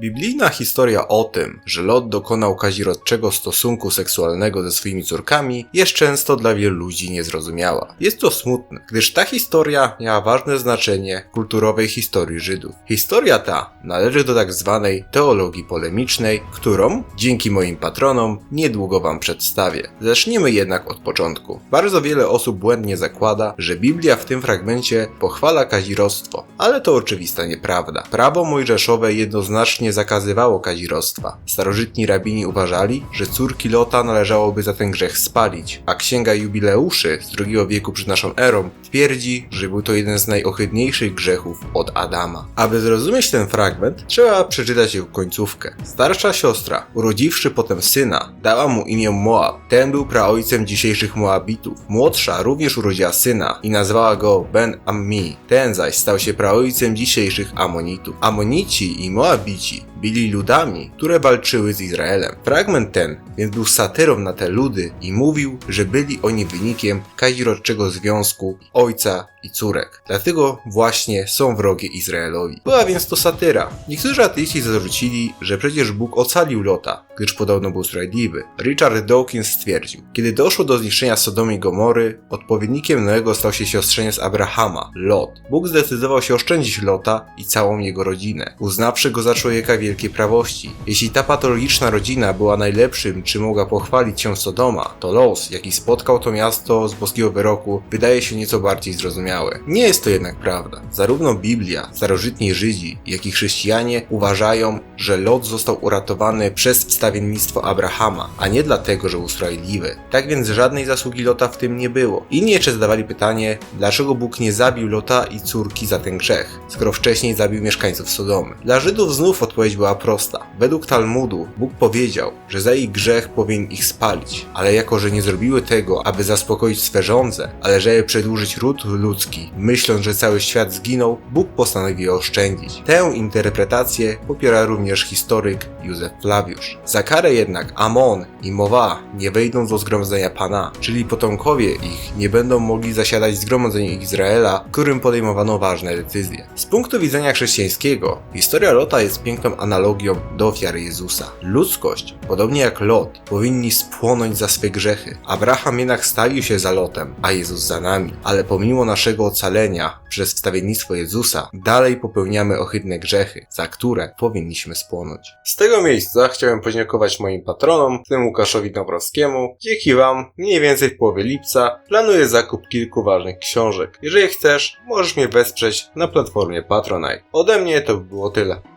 Biblijna historia o tym, że Lot dokonał kazirodczego stosunku seksualnego ze swoimi córkami, jest często dla wielu ludzi niezrozumiała. Jest to smutne, gdyż ta historia miała ważne znaczenie w kulturowej historii Żydów. Historia ta należy do tak zwanej teologii polemicznej, którą, dzięki moim patronom, niedługo wam przedstawię. Zacznijmy jednak od początku. Bardzo wiele osób błędnie zakłada, że Biblia w tym fragmencie pochwala kazirodztwo, ale to oczywista nieprawda. Prawo mojżeszowe jednoznacznie zakazywało kazirodztwa. Starożytni rabini uważali, że córki Lota należałoby za ten grzech spalić, a księga jubileuszy z II wieku przed naszą erą twierdzi, że był to jeden z najohydniejszych grzechów od Adama. Aby zrozumieć ten fragment, trzeba przeczytać jego końcówkę. Starsza siostra, urodziwszy potem syna, dała mu imię Moab. Ten był praojcem dzisiejszych Moabitów. Młodsza również urodziła syna i nazwała go Ben Ammi. Ten zaś stał się praojcem dzisiejszych Amonitów. Amonici i Moabici byli ludami, które walczyły z Izraelem. Fragment ten więc był satyrą na te ludy i mówił, że byli oni wynikiem kazirodczego związku ojca i córek. Dlatego właśnie są wrogie Izraelowi. Była więc to satyra. Niektórzy ateiści zarzucili, że przecież Bóg ocalił Lota, gdyż podobno był sprawiedliwy. Richard Dawkins stwierdził, kiedy doszło do zniszczenia Sodomy i Gomory, odpowiednikiem Noego stał się siostrzeniec Abrahama, Lot. Bóg zdecydował się oszczędzić Lota i całą jego rodzinę, uznawszy go za człowieka wielkiej prawości. Jeśli ta patologiczna rodzina była najlepszym, czy mogła pochwalić się Sodoma, to los, jaki spotkał to miasto z boskiego wyroku, wydaje się nieco bardziej zrozumiały. Nie jest to jednak prawda. Zarówno Biblia, starożytni Żydzi, jak i chrześcijanie uważają, że Lot został uratowany przez wstawiennictwo Abrahama, a nie dlatego, że był sprawiedliwy. Tak więc żadnej zasługi Lota w tym nie było. Inni jeszcze zadawali pytanie, dlaczego Bóg nie zabił Lota i córki za ten grzech, skoro wcześniej zabił mieszkańców Sodomy. Dla Żydów znów odpowiedź była prosta. Według Talmudu Bóg powiedział, że za ich grzech powinien ich spalić, ale jako, że nie zrobiły tego, aby zaspokoić swe żądze, ale żeby przedłużyć ród ludzki, myśląc, że cały świat zginął, Bóg postanowił je oszczędzić. Tę interpretację popiera również historyk Józef Flawiusz. Za karę jednak Amon i Mowa nie wejdą do zgromadzenia Pana, czyli potomkowie ich nie będą mogli zasiadać w zgromadzeniu Izraela, w którym podejmowano ważne decyzje. Z punktu widzenia chrześcijańskiego, historia Lota jest piękną analogią do ofiary Jezusa. Ludzkość, podobnie jak Lot, powinni spłonąć za swe grzechy. Abraham jednak stalił się za Lotem, a Jezus za nami. Ale pomimo naszego ocalenia przez wstawiennictwo Jezusa, dalej popełniamy ohydne grzechy, za które powinniśmy spłonąć. Z tego miejsca chciałem podziękować moim patronom, tym Łukaszowi Dąbrowskiemu. Dzięki Wam, mniej więcej w połowie lipca, planuję zakup kilku ważnych książek. Jeżeli chcesz, możesz mnie wesprzeć na platformie Patronite. Ode mnie to by było tyle.